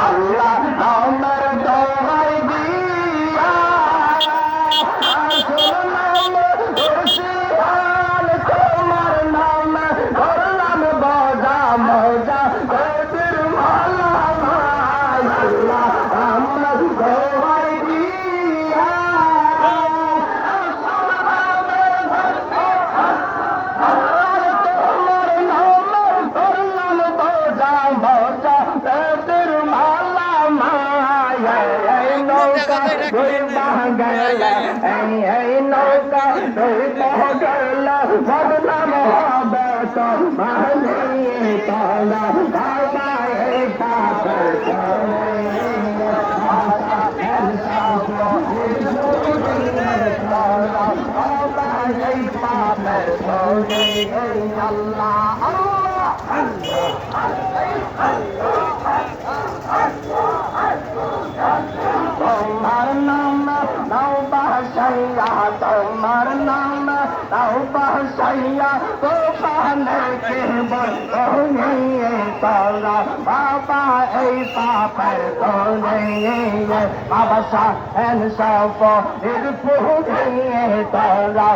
আল্লাহ আমার দোহাই দিয়া দুই বাঙ্গাল এই এই নৌকা দুই বাঙ্গাল বদনাম হবে তো মালিয়ে তোলা বাবা এই পাপের আল্লাহ আল্লাহ তোমার বাসাইয়া তোমার নাম নাও বাসাইয়া তো পানে কে বলিয়ে তোলা বাবা এই পাপের তো নেই বাবা সাহেন সব নির্ভুলিয়ে তোলা